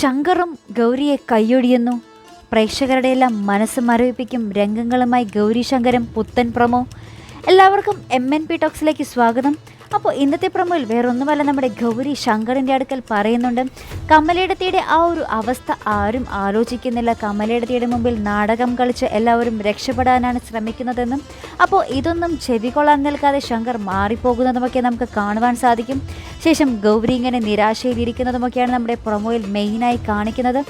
ശങ്കറും ഗൗരിയെ കൈയൊഴിയുന്നു പ്രേക്ഷകരുടെ എല്ലാം മനസ്സ് മരവിപ്പിക്കും രംഗങ്ങളുമായി ഗൗരി ശങ്കരും പുത്തൻ പ്രമോ. എല്ലാവർക്കും എം എൻ പി ടോക്സിലേക്ക് സ്വാഗതം. അപ്പോൾ ഇന്നത്തെ പ്രമോയിൽ വേറൊന്നുമല്ല നമ്മുടെ ഗൗരി ശങ്കറിന്റെ അടുക്കൽ പറയുന്നുണ്ട് കമലയിടത്തിയുടെ ആ ഒരു അവസ്ഥ ആരും ആലോചിക്കുന്നില്ല. കമലയിടത്തിയുടെ മുമ്പിൽ നാടകം കളിച്ച് എല്ലാവരും രക്ഷപ്പെടാനാണ് ശ്രമിക്കുന്നതെന്നും അപ്പോൾ ഇതൊന്നും ചെവികൊള്ളാൻ നിൽക്കാതെ ശങ്കർ മാറിപ്പോകുന്നതുമൊക്കെ നമുക്ക് കാണുവാൻ സാധിക്കും. ശേഷം ഗൗരി ഇങ്ങനെ നിരാശയിലിരിക്കുന്നതുമൊക്കെയാണ് നമ്മുടെ പ്രൊമോയിൽ മെയിനായി കാണിക്കുന്നത്.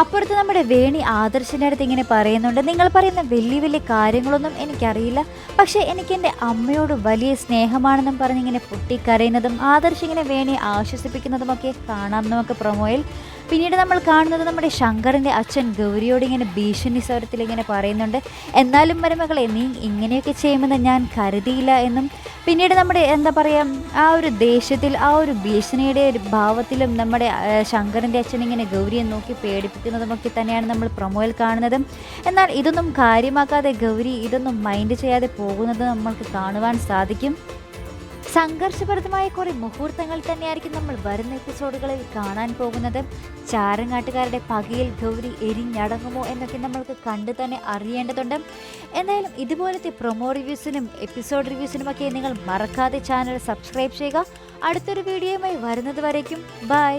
അപ്പുറത്ത് നമ്മുടെ വേണി ആദർശിന്റെ അടുത്ത് ഇങ്ങനെ പറയുന്നുണ്ട്. നിങ്ങൾ പറയുന്ന വലിയ വലിയ കാര്യങ്ങളൊന്നും എനിക്കറിയില്ല. പക്ഷേ എനിക്ക് എന്റെ അമ്മയോട് വലിയ സ്നേഹമാണെന്നും പറഞ്ഞ് ഇങ്ങനെ പൊട്ടിക്കരയുന്നതും ആദർശ് ഇങ്ങനെ വേണി ആശ്വസിപ്പിക്കുന്നതുമൊക്കെ കാണാം നമുക്ക് പ്രൊമോയിൽ. പിന്നീട് നമ്മൾ കാണുന്നത് നമ്മുടെ ശങ്കറിന്റെ അച്ഛൻ ഗൗരിയോട് ഇങ്ങനെ ഭീഷണി സ്വരത്തിൽ ഇങ്ങനെ പറയുന്നുണ്ട്. എന്നാലും മരുമകളെ നീ ഇങ്ങനെയൊക്കെ ചെയ്യുമെന്ന് ഞാൻ കരുതിയില്ല എന്നും പിന്നീട് നമ്മുടെ എന്താ പറയുക ആ ഒരു ദേഷ്യത്തിൽ ആ ഒരു ഭീഷണിയുടെ ഒരു ഭാവത്തിലും നമ്മുടെ ശങ്കറിന്റെ അച്ഛൻ ഇങ്ങനെ ഗൗരിയെ നോക്കി പേടിപ്പിക്കുന്നതുമൊക്കെ തന്നെയാണ് നമ്മൾ പ്രൊമോയിൽ കാണുന്നത്. എന്നാൽ ഇതൊന്നും കാര്യമാക്കാതെ ഗൗരി ഇതൊന്നും മൈൻഡ് ചെയ്യാതെ പോകുന്നത് നമ്മൾക്ക് കാണുവാൻ സാധിക്കും. സംഘർഷഭരിതമായ കുറേ മുഹൂർത്തങ്ങൾ തന്നെയായിരിക്കും നമ്മൾ വരുന്ന എപ്പിസോഡുകളിൽ കാണാൻ പോകുന്നത്. ചാരങ്ങാട്ടുകാരുടെ പകയിൽ ഗൗരി എരിഞ്ഞടങ്ങുമോ എന്നൊക്കെ നമ്മൾക്ക് കണ്ടു തന്നെ അറിയേണ്ടതുണ്ട്. എന്തായാലും ഇതുപോലത്തെ പ്രൊമോ റിവ്യൂസിനും എപ്പിസോഡ് റിവ്യൂസിനുമൊക്കെ നിങ്ങൾ മറക്കാതെ ചാനൽ സബ്സ്ക്രൈബ് ചെയ്യുക. അടുത്തൊരു വീഡിയോയുമായി വരുന്നത് വരയ്ക്കും ബൈ